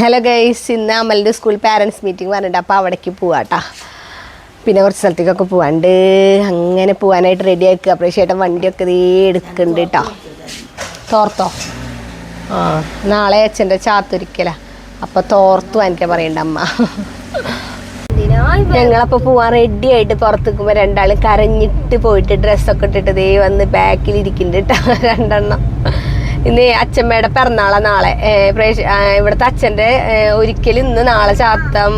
Hello guys ഇന്ന് അമലിന്റെ school parents meeting പറഞ്ഞിട്ട് അപ്പോൾ അവിടേക്ക് പോവാട്ടാ. പിന്നെ കുറച്ച് സ്ഥലത്തേക്കൊക്കെ പോവാണ്ട്. അങ്ങനെ പോകാനായിട്ട് റെഡി ആക്കുക അപ്പോൾ ചേട്ടൻ വണ്ടിയൊക്കെ ഇതേ എടുക്കുന്നുണ്ട് കേട്ടോ തോർത്തോ? ആ നാളെ അച്ഛന്റെ ചാത്തൊരിക്കലാ. അപ്പോൾ തോർത്തു വാങ്ങിക്കാൻ പറയണ്ട അമ്മ. ഞങ്ങളപ്പോൾ പോവാൻ റെഡി ആയിട്ട് പുറത്ത് നിൽക്കുമ്പോൾ രണ്ടാളും കരഞ്ഞിട്ട് പോയിട്ട് ഡ്രസ്സൊക്കെ ഇട്ടിട്ട് ദേ വന്ന് ബാക്കിൽ ഇരിക്കുന്നുണ്ട് കേട്ടോ രണ്ടെണ്ണം. ഇന്ന് അച്ഛമ്മയുടെ പിറന്നാളാ നാളെ. പ്രേക്ഷ ഇവിടുത്തെ അച്ഛന്റെ ഒരിക്കലും ഇന്ന് നാളെ ചാത്തം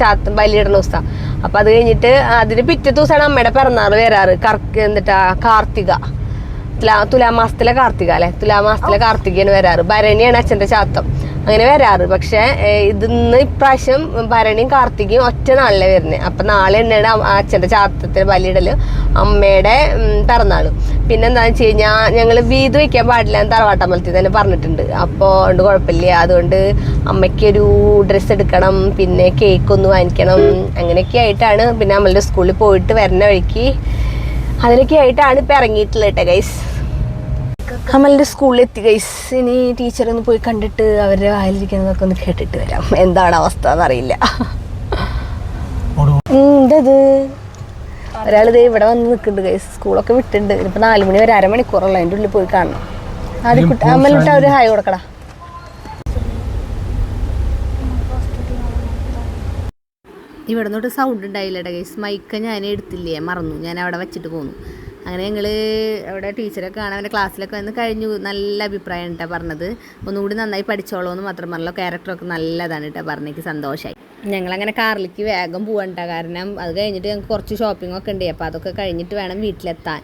ചാത്തം ബലിയിടണ ദിവസം. അപ്പം അത് കഴിഞ്ഞിട്ട് അതിന് പിറ്റേ ദിവസമാണ് അമ്മയുടെ പിറന്നാൾ വരാറ്. കർക്ക് എന്നിട്ടാ കാർത്തിക. തുലാ തുലാമാസത്തിലെ കാർത്തിക അല്ലെ? തുലാമാസത്തിലെ കാർത്തികയാണ് വരാറ്. ഭരണിയാണ് അച്ഛന്റെ ചാത്തം. അങ്ങനെ വരാറ്. പക്ഷെ ഇതിന്ന് ഇപ്രാവശ്യം ഭരണിയും കാർത്തികയും ഒറ്റ നാളിലെ വരുന്നത് അപ്പം നാളെ തന്നെയാണ് അച്ഛന്റെ ചാത്തത്തിന് ബലിയിടൽ അമ്മയുടെ പിറന്നാൾ പിന്നെ എന്താണെന്ന് വെച്ച് കഴിഞ്ഞാൽ ഞങ്ങൾ വീത് വയ്ക്കാൻ പാടില്ല എന്ന് തറവാട്ടമ്പലത്തിൽ തന്നെ പറഞ്ഞിട്ടുണ്ട്. അപ്പോൾ അതുകൊണ്ട് കുഴപ്പമില്ല. അതുകൊണ്ട് അമ്മയ്ക്കൊരു ഡ്രസ്സ് എടുക്കണം പിന്നെ കേക്ക് ഒന്ന് വാങ്ങിക്കണം. അങ്ങനെയൊക്കെ ആയിട്ടാണ് പിന്നെ നമ്മളുടെ സ്കൂളിൽ പോയിട്ട് വരുന്ന വഴിക്ക് അതിനൊക്കെ ആയിട്ടാണ് ഇപ്പം ഇറങ്ങിയിട്ടുള്ളത് കേട്ടോ ഗൈസ് അമലിന്റെ സ്കൂളിൽ എത്തി ഗൈസ് ഇനി ടീച്ചർ ഒന്ന് പോയി കണ്ടിട്ട് അവരുടെ വായിലിരിക്കുന്നതൊക്കെ ഒന്ന് കേട്ടിട്ട് വരാം. എന്താണ് അവസ്ഥ എന്നറിയില്ല. എന്തത് ഒരാൾ ദേ ഇവിടെ വന്ന് നിൽക്കുന്നുണ്ട് ഗൈസ് സ്കൂളൊക്കെ വിട്ടുണ്ട് ഇപ്പൊ നാല് മണി വരെ അരമണിക്കൂറുള്ള. അതിന്റെ ഉള്ളിൽ പോയി കാണണം. ആദ്യം കുട്ടി അമ്മലിട്ട് അവർ ഹായ് കൊടുക്കടാ. ഇവിടെ നിന്നോട്ട് സൗണ്ട് ഉണ്ടായില്ല ഗൈസ് മൈക്ക ഞാൻ എടുത്തില്ലേ? മറന്നു. ഞാൻ അവിടെ വെച്ചിട്ട് പോന്നു. അങ്ങനെ ഞങ്ങൾ അവിടെ ടീച്ചറൊക്കെ കാണാൻ അവന്റെ ക്ലാസ്സിലൊക്കെ വന്ന് കഴിഞ്ഞു. നല്ല അഭിപ്രായം കേട്ടോ പറഞ്ഞത്. ഒന്നുകൂടി നന്നായി പഠിച്ചോളൂ എന്ന് മാത്രം പറഞ്ഞല്ലോ ക്യാരക്ടറൊക്കെ നല്ലതാണ് കേട്ടോ പറഞ്ഞേക്ക് സന്തോഷമായി ഞങ്ങളങ്ങനെ കാറിലേക്ക് വേഗം പോകണ്ട കാരണം അത് കഴിഞ്ഞിട്ട് ഞങ്ങൾക്ക് കുറച്ച് ഷോപ്പിംഗ് ഒക്കെ ഉണ്ട്. അപ്പോൾ അതൊക്കെ കഴിഞ്ഞിട്ട് വേണം വീട്ടിലെത്താൻ.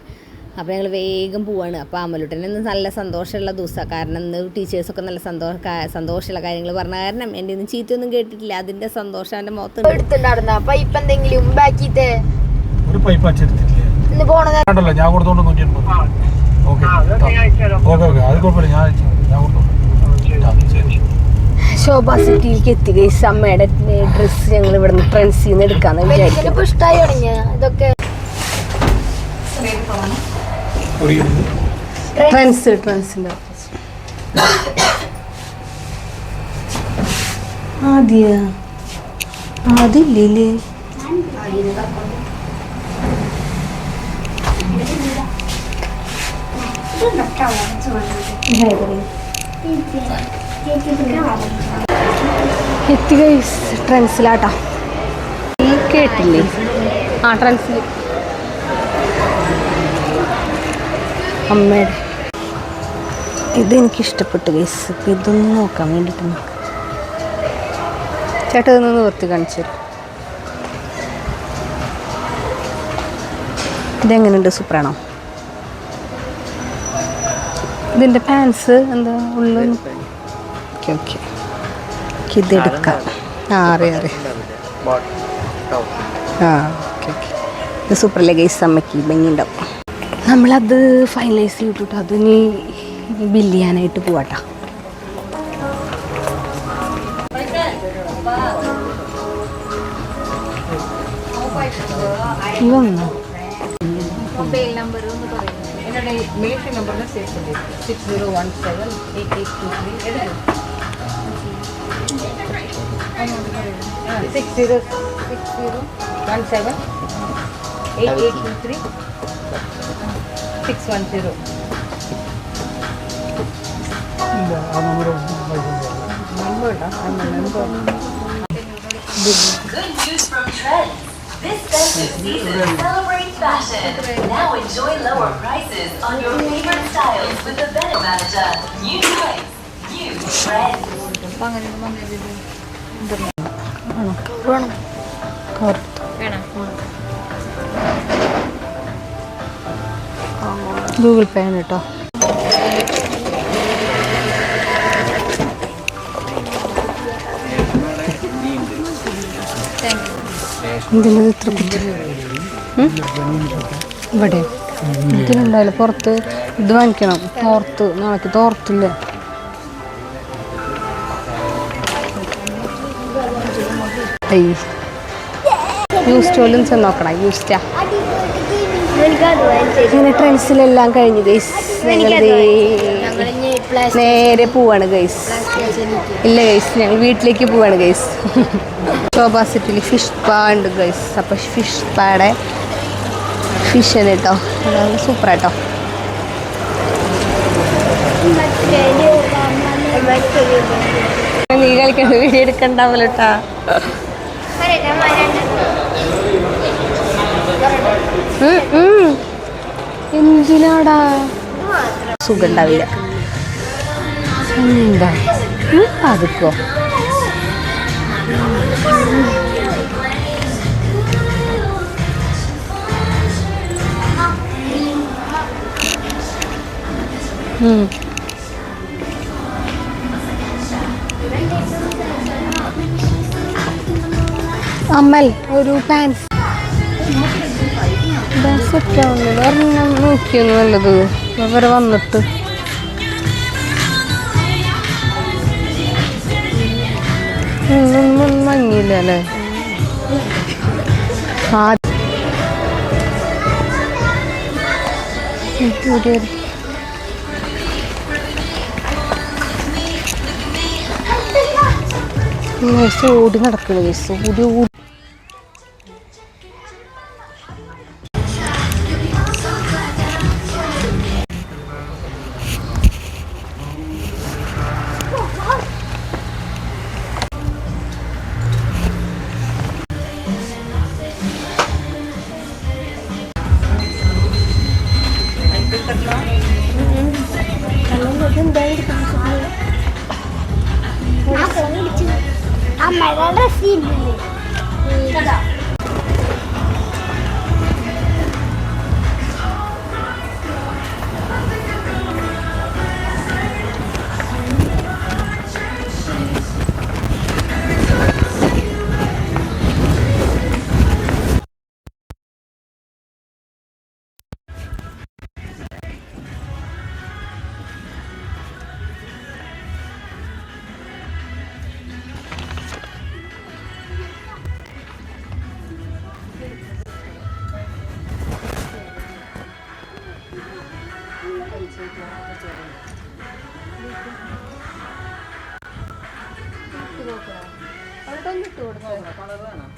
അപ്പോൾ ഞങ്ങൾ വേഗം പോവാണ്. അപ്പോൾ അമലുട്ടന് ഇന്ന് നല്ല സന്തോഷമുള്ള ദിവസമാണ് കാരണം ഇന്ന് ടീച്ചേഴ്സൊക്കെ നല്ല സന്തോഷ സന്തോഷമുള്ള കാര്യങ്ങൾ പറഞ്ഞ കാരണം എന്റെ ഒന്നും ചീത്തയൊന്നും കേട്ടിട്ടില്ല. അതിന്റെ സന്തോഷം എന്റെ എടുത്തിട്ടുണ്ടായിരുന്നു? അപ്പം ഇപ്പം എന്തെങ്കിലും ഒരു പൈപ്പ് അച്ചെടുത്തില്ലേ കണ്ടല്ലോ ഞാൻ കൊടുത്തോണ്ട് നൂറ്റി എൺപത്. ഓക്കെ ഓക്കെ ഓക്കെ അത് കുഴപ്പമില്ല ഞാൻ. ഞാൻ കൊടുത്തോണ്ട് ശോഭ സിറ്റിയിലേക്ക് എത്തി ഗൈസ് അമ്മയുടെ ഡ്രസ്സ് ഞങ്ങൾ ഇവിടുന്ന് ട്രെൻസിൽ നിന്ന് എടുക്കാന്ന് വിചാരിക്കും ഇഷ്ടമായി തുടങ്ങിയ ഇതൊക്കെ. ട്രെൻസ് ട്രെൻസിന്റെ ആദ്യ. അതില്ലേ എത്തി ഗൈസ് ട്രെൻസിലാട്ടാ കേട്ടില്ലേ? ആ ട്രെൻസിൽ അമ്മയുടെ ഇത് ഇഷ്ടപ്പെട്ടു ഗൈസ് അപ്പം ഇതൊന്ന് നോക്കാൻ വേണ്ടിയിട്ട് നോക്കാം. ചേട്ടൻ ഇതൊന്ന് നിവർത്തി കാണിച്ചു ഇതെങ്ങനെയുണ്ട് സൂപ്പറാണോ ഇതിന്റെ പാൻസ് എന്താ ഉള്ളു? ഓക്കെ ഓക്കെ ഇതെടുക്കാം ആ അറിയാം അറിയാം. ആ ഓക്കെ ഓക്കെ ഇത് സൂപ്പർ ലഗേജ് അമ്മയ്ക്ക് ഭംഗിയുണ്ടാവും നമ്മളത് ഫൈനലൈസ് ചെയ്തിട്ട് ഇനി ബില്ല് ചെയ്യാനായിട്ട് പോവാട്ടാ ഈ ಕಡೆ ಮಿಲಿಟ್ರಿ ನಂಬರ್ನ ಸೇರಿಸಬೇಕು six zero one seven eight eight two three ಎರಡು six zero six zero one seven eight eight two three six one zero number number Good news from Trends. This festive season, celebrate fashion. Now enjoy lower prices on your favorite styles with the Venom Manager. New price, new Trends. Google Pay ആണ് കേട്ടോ എന്തിനത് ഇത്ര? ഇവിടെ. ഇതിലുണ്ടായില്ല പുറത്ത് ഇത് വാങ്ങിക്കണം. തോർത്ത്. നാളേക്ക് തോർത്തില്ല? Use ചെന്ന് നോക്കണം. യൂസ്റ്റാ ഇങ്ങനെ ട്രെൻസിലെല്ലാം കഴിഞ്ഞു ഗൈസ്. നേരെ പോവാണ് ഗൈസ്. ഇല്ല ഗൈസ്. ഞങ്ങൾ വീട്ടിലേക്ക് പോവാണ് ഗൈസ്. ശോഭാസിറ്റിൽ ഫിഷ് സ്പാ ഉണ്ട് ഗൈസ് അപ്പോൾ ഫിഷ് സ്പാടെ ഫിഷ് ആണ് കേട്ടോ സൂപ്പർ കേട്ടോ നീ കളിക്കണ്ട വീഡിയോ എടുക്കണ്ടാവല്ലോ കേട്ടാ. എന്തിനാടാ? സുഖം ഉണ്ടാവില്ല. എന്താ? പതുക്കോ. അമ്മൽ ഒരു പാൻസ് സെറ്റാവുന്നില്ല ഒരെണ്ണം നോക്കിയൊന്നും നല്ലത് അവരെ വന്നിട്ട്. ഒന്നും മങ്ങിയില്ല അല്ലേ? ആ ഓടി നടക്കുന്നു ഗൈസ് ഓടി ഓടി ചേർന്ന് ഇട്ട് കൊടുക്കണം കളർ വേണം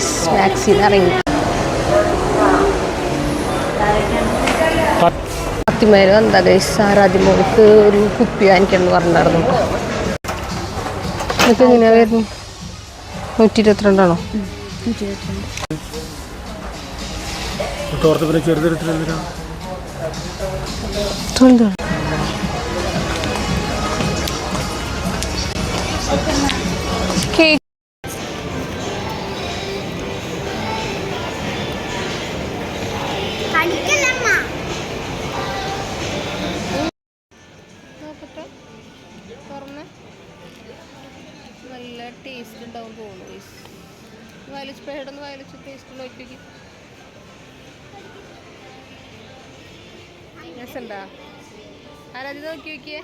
റെയിൽവേസ് വാക്സിൻ ഇറങ്ങി പത്തിമേര് എന്താ ഗൈസ് ആരാദ്യം മോൾക്ക് ഒരു കുപ്പി വാങ്ങിക്കണം പറഞ്ഞിട്ടുണ്ടായിരുന്നു. ഇതൊക്കെ എങ്ങനെയാ വരുന്നു നൂറ്റി ഇരുപത്തിരണ്ടാണോ പേടൊന്ന് വയലിച്ച് ടേസ്റ്റ് നോക്കി നോക്കി നോക്കിയേ?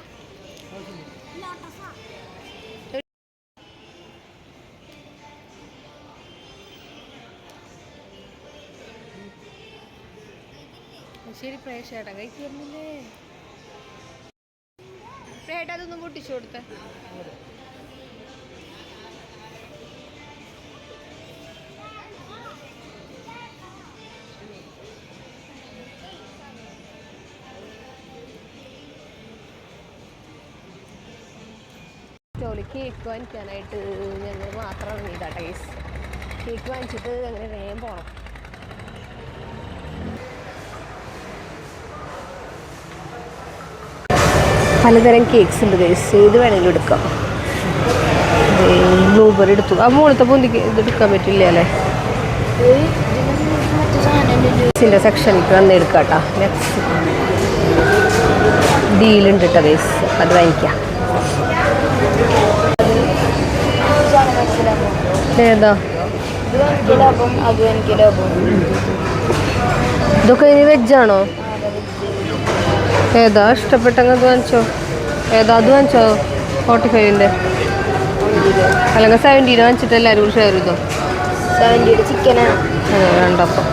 ശരി പ്രേക്ഷേട്ടാ കഴിക്കുന്നില്ലേ പ്രേട്ട അതൊന്നും പൊട്ടിച്ചു കൊടുത്ത. ജോലി കേക്ക് വാങ്ങിക്കാനായിട്ട് ഞങ്ങൾ മാത്രം ഇറങ്ങിയതാ ടൈസ് കേക്ക് വാങ്ങിച്ചിട്ട് അങ്ങനെ വേഗം പോകണം പലതരം കേക്ക്സ് ഉണ്ട് ഗൈസ് ഏത് വേണമെങ്കിലും എടുക്കാം. ബ്ലൂബെറി എടുത്തു. ആ മുകളത്തെ പൊന്തിക്ക് ഇത് എടുക്കാൻ പറ്റില്ല അല്ലേ? ജ്യൂസിന്റെ സെക്ഷനിലേക്ക് വന്ന് എടുക്കാം കേട്ടോ ഡീലുണ്ട് കേട്ടോ ഗൈസ് അത് വാങ്ങിക്കാം. ഏതാ? ഇതൊക്കെ ഇനി വെജാണോ ഏതാ? ഇഷ്ടപ്പെട്ടെങ്കിൽ അത് വാങ്ങിച്ചോ. ഏതാ? അത് വാങ്ങിച്ചോ? ഫോർട്ടി ഫൈവിന്റെ അല്ലെങ്കിൽ സെവന്റീന് വാങ്ങിച്ചിട്ട് എല്ലാവരും കൂടി ഷെയർ ചെയ്തോ? അതെ വേണ്ടപ്പം.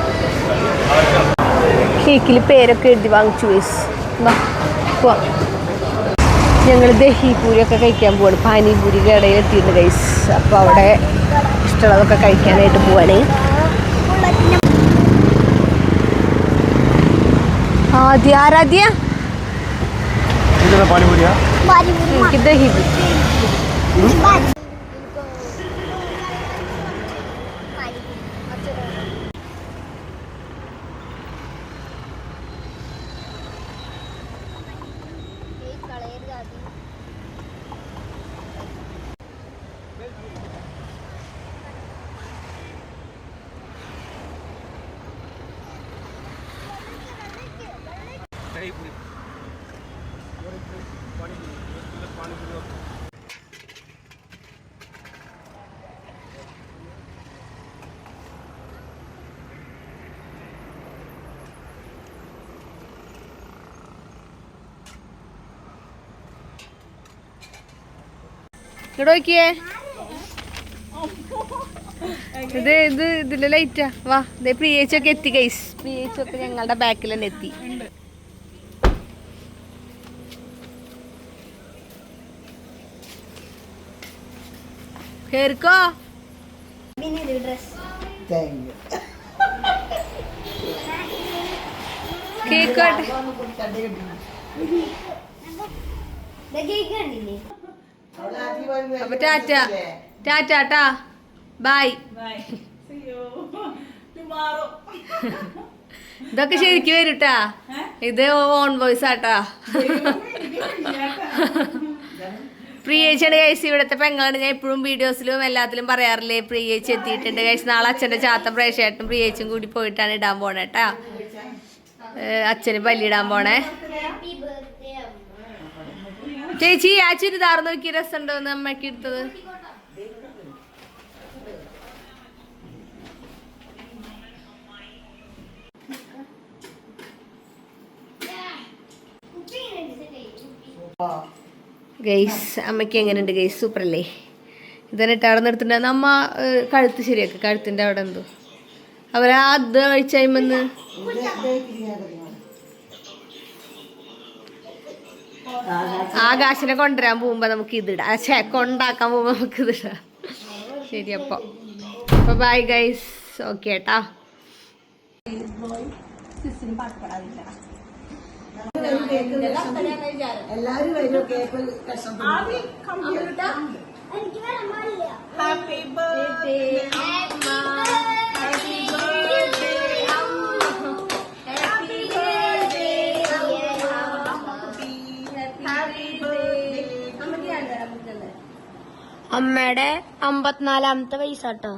കേക്കിൽ പേരൊക്കെ എഴുതി വാങ്ങിച്ചു വേസ് വാ പോവാം. ഞങ്ങൾ ദഹിപൂരിയൊക്കെ കഴിക്കാൻ പോവാണ്. പാനിപൂരി കടയിൽ എത്തിയിട്ടുണ്ട് ഗൈസ് അപ്പോൾ അവിടെ ഇഷ്ടമുള്ളതൊക്കെ കഴിക്കാനായിട്ട് പോവാണ്. ആദ്യ ആരാധ്യ എനിക്ക് ദഹിപൂരി ഇങ്ങോട്ട് നോക്കിയേ. ഇത് ഇത് ഇതിലെ ലൈറ്റാ വാ ഇതേ പ്രിയേച്ചൊക്കെ എത്തി ഗൈസ് പ്രിയേച്ചൊക്കെ ഞങ്ങളുടെ ബാക്കിൽ തന്നെ എത്തി. കേറിക്കോ. കേക്കോട്ടെ. അപ്പൊ ടാറ്റ. ടാറ്റ ടാ ബൈ. ഇതൊക്കെ ശരിക്കും വരൂട്ടാ. ഇത് ഓൺ വോയിസ് ആട്ടാ. പ്രിയേച്ചിയുടെ കേസ് ഇവിടുത്തെ പെങ്ങളാണ്. ഞാൻ എപ്പോഴും വീഡിയോസിലും എല്ലാത്തിലും പറയാറില്ലേ പ്രിയേച്ചി എത്തിയിട്ടുണ്ട്. കേസ് നാളെ അച്ഛന്റെ ചാത്ത പ്രേക്ഷയായിട്ടും പ്രിയേച്ചും കൂടി പോയിട്ടാണ് ഇടാൻ പോണേ കേട്ടാ അച്ഛന് ബലിയിടാൻ പോണേ. ചേച്ചി ആ ചുരിദാർ നോക്കി രസമുണ്ടോ എന്ന് അമ്മയ്ക്ക് എടുത്തത്? ഗൈസ് അമ്മയ്ക്ക് എങ്ങനെയുണ്ട് ഗൈസ്? സൂപ്പർ അല്ലേ ഇതന്നിട്ട് അവിടെ നിർത്തിണ്ടായിരുന്നു അമ്മ കഴുത്ത് ശരിയാക്കി. കഴുത്തിന്റെ അവിടെ എന്തോ. അവരാ അത് കഴിച്ചതിമെന്ന് ആകാശിനെ കൊണ്ടുവരാൻ പോകുമ്പോ നമുക്ക് ഇതിടാം ഛേ കൊണ്ടാക്കാൻ പോകുമ്പോ നമുക്ക് ഇതിടാം ശരി അപ്പൊ. അപ്പൊ ബൈ ഗൈസ് ഓക്കെ ഏട്ടാ അമ്മയുടെ അമ്പത്തിനാലാമത്തെ വയസ്സാട്ടോ.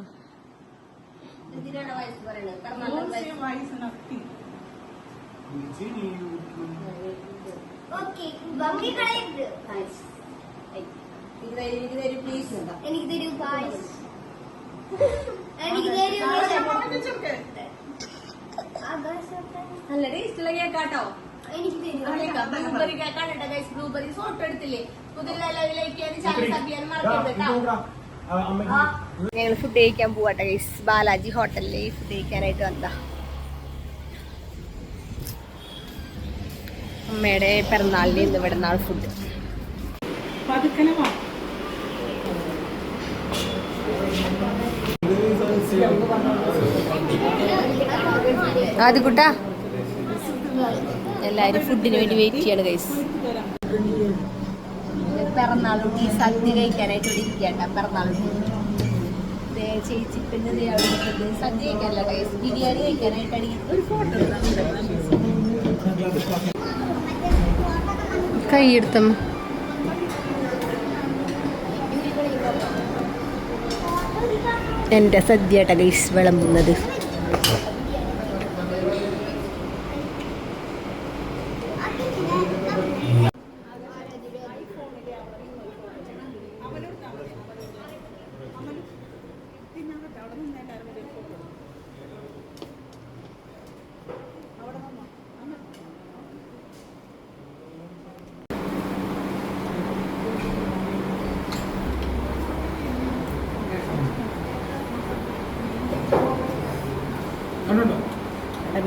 എനിക്ക് തരൂ. എനിക്ക് തരൂ നല്ല ടേസ്റ്റുള്ള കേക്കാട്ടോ. തരൂ ബ്ലൂബെറി കണ്ടിട്ട് ഗൈസ് ബ്ലൂബെറി ഫോട്ടോ എടുത്തില്ലേ? പുതിയ മറക്കരുത് കേട്ടോ. ഞങ്ങൾ ഫുഡ് കഴിക്കാൻ പോവാട്ടെ ഗൈസ് ബാലാജി ഹോട്ടലിൽ ഫുഡ് കഴിക്കാനായിട്ട് വന്നതാ. അമ്മയുടെ പിറന്നാളിന് ഇന്ന് പിറന്നാൾ ഫുഡ് ആദ്യ കുട്ടാ. എല്ലാരും ഫുഡിന് വേണ്ടി വെയിറ്റ് ചെയ്യാണ് ഗൈസ് പിറന്നാളൂട്ടി സദ്യ കഴിക്കാനായിട്ട് ഇരിക്കണ്ട പിറന്നാളുട്ടി ചേച്ചി പിന്നെ സദ്യ കഴിക്കാനല്ല ഗൈസ് ബിരിയാണി കഴിക്കാനായിട്ടാണ്. ഒരു ഫോട്ടോ കൈയെടുത്തമ്മ എന്റെ സദ്യയുടെ ഗൈസ് വിളമ്പുന്നത്.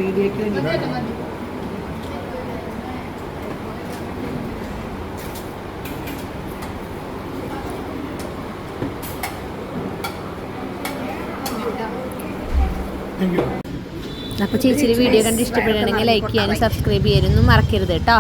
വീഡിയോയ്ക്ക് വേണ്ടി അപ്പോൾ ചേച്ചിയുടെ വീഡിയോ കണ്ട് ഇഷ്ടപ്പെടുകയാണെങ്കിൽ ലൈക്ക് ചെയ്യാനും സബ്സ്ക്രൈബ് ചെയ്യാനൊന്നും മറക്കരുത് കേട്ടോ.